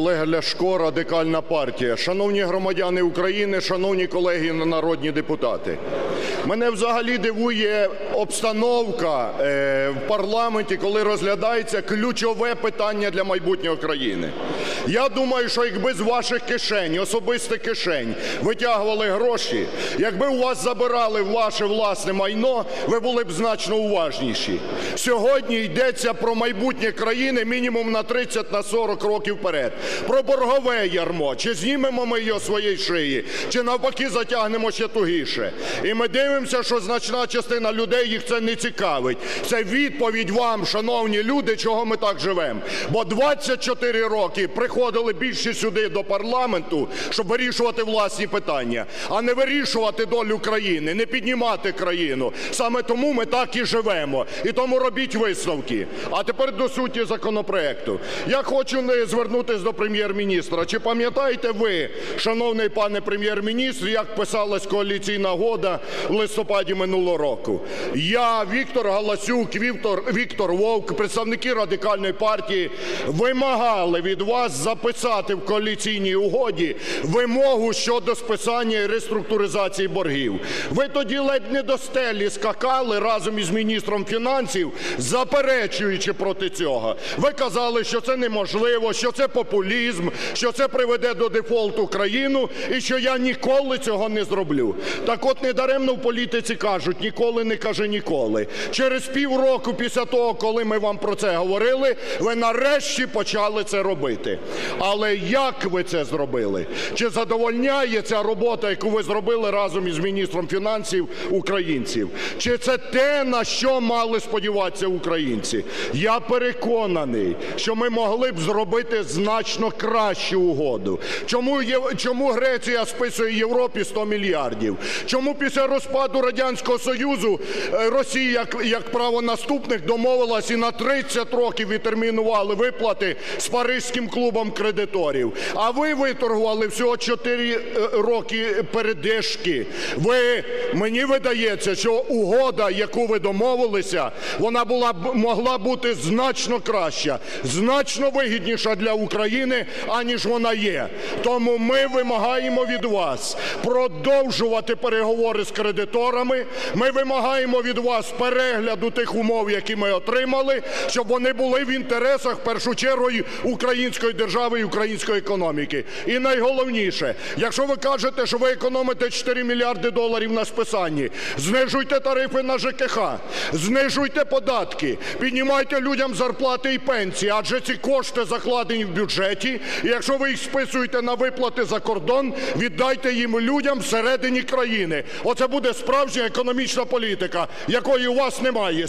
Олег Ляшко, Радикальна партія. Шановні громадяни України, шановні колеги народні депутати! Мене взагалі дивує обстановка е, в парламенті, коли розглядається ключове питання для майбутнього країни. Я думаю, що якби з ваших кишень, особистих кишень витягували гроші, якби у вас забирали ваше власне майно, ви були б значно уважніші. Сьогодні йдеться про майбутнє країни мінімум на 30, на 40 років вперед. Про боргове ярмо. Чи знімемо ми його своєї шиї, чи навпаки затягнемо ще тугіше. І ми дивимося, що значна частина людей їх це не цікавить. Це відповідь вам, шановні люди, чого ми так живемо. Бо 24 роки приходили більше сюди до парламенту, щоб вирішувати власні питання, а не вирішувати долю країни, не піднімати країну. Саме тому ми так і живемо. І тому робіть висновки. А тепер до суті законопроекту. Я хочу звернутися до прем'єр-міністра. Чи пам'ятаєте ви, шановний пане прем'єр-міністр, як писалась коаліційна угода в листопаді минулого року? Я, Віктор Галасюк, Віктор, Віктор Вовк, представники Радикальної партії вимагали від вас записати в коаліційній угоді вимогу щодо списання і реструктуризації боргів. Ви тоді ледь не до стелі скакали разом із міністром фінансів, заперечуючи проти цього. Ви казали, що це неможливо, що це популізм, що це приведе до дефолту країну і що я ніколи цього не зроблю. Так от недаремно в політиці кажуть, ніколи не кажи ніколи. Через півроку після того, коли ми вам про це говорили, ви нарешті почали це робити. Але як ви це зробили? Чи задовольняє ця робота, яку ви зробили разом із міністром фінансів українців? Чи це те, на що мали сподіватися українці? Я переконаний, що ми могли б зробити значно кращу угоду. Чому, чому Греція списує Європі 100 мільярдів? Чому після розпаду Радянського Союзу е, Росія, як, як правонаступник, домовилась і на 30 років відтермінували виплати з Паризьким клубом кредиторів? А ви виторгували всього 4 е, роки передишки. Ви, мені видається, що угода, яку ви домовилися, вона була могла бути значно краща, значно вигідніша для України, аніж вона є. Тому ми вимагаємо від вас продовжувати переговори з кредиторами. Ми вимагаємо від вас перегляду тих умов, які ми отримали, щоб вони були в інтересах в першу чергу української держави і української економіки. І найголовніше, якщо ви кажете, що ви економите 4 мільярди доларів на списанні, знижуйте тарифи на ЖКХ, знижуйте податки, піднімайте людям зарплати і пенсії, адже ці кошти закладені в бюджеті. І якщо ви їх списуєте на виплати за кордон, віддайте їм людям всередині країни. Оце буде справжня економічна політика, якої у вас немає.